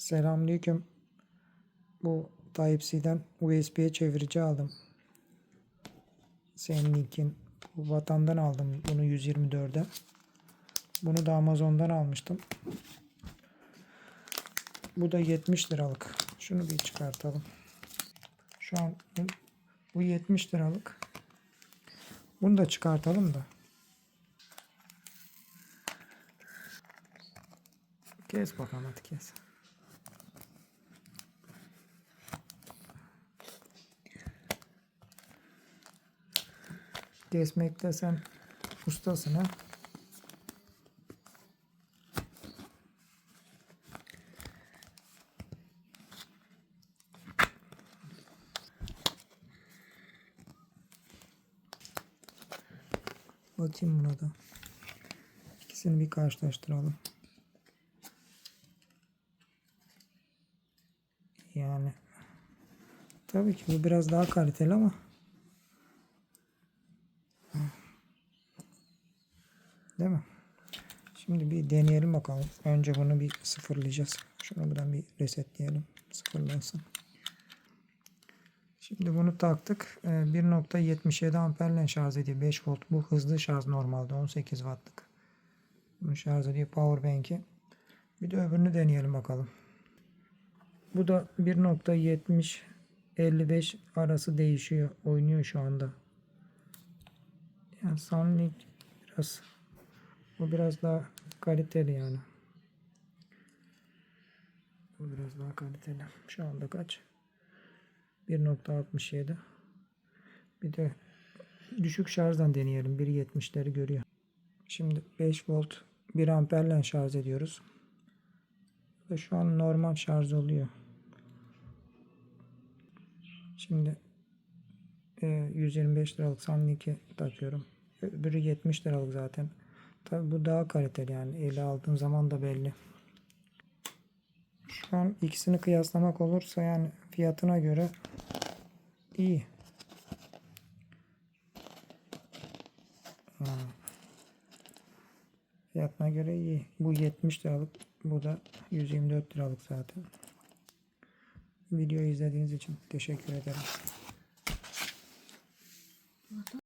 Selamünaleyküm. Bu Type-C'den USB'ye çevirici aldım. Senin linkin. Bu vatandan aldım bunu 124'e. Bunu da Amazon'dan almıştım. Bu da 70 liralık. Şunu bir çıkartalım. Şu an bu- bu 70 liralık. Bunu da çıkartalım da. Kes bakalım hadi kes. Kesmekte sen ustasın ha. Bakayım buna da. İkisini bir karşılaştıralım. Yani tabii ki bu biraz daha kaliteli ama değil mi? Şimdi bir deneyelim bakalım. Önce bunu bir sıfırlayacağız. Şunu buradan bir resetleyelim. Sıfırlansın. Şimdi bunu taktık. Ee, 1.77 amperle şarj ediyor. 5 volt. Bu hızlı şarj normalde. 18 wattlık. Bunu şarj ediyor. Powerbank'i. Bir de öbürünü deneyelim bakalım. Bu da 1.70 55 arası değişiyor. Oynuyor şu anda. Yani Sunlink biraz bu biraz daha kaliteli yani. Bu biraz daha kaliteli. Şu anda kaç? 1.67. Bir de düşük şarjdan deneyelim. 1.70'leri görüyor. Şimdi 5 volt 1 amperle şarj ediyoruz. Ve şu an normal şarj oluyor. Şimdi e, 125 liralık Sunlink'i takıyorum. Öbürü 70 liralık zaten. Tabi bu daha kaliteli yani. Ele aldığın zaman da belli. Şu an ikisini kıyaslamak olursa yani fiyatına göre iyi. Ha. Fiyatına göre iyi. Bu 70 liralık. Bu da 124 liralık zaten. Videoyu izlediğiniz için teşekkür ederim.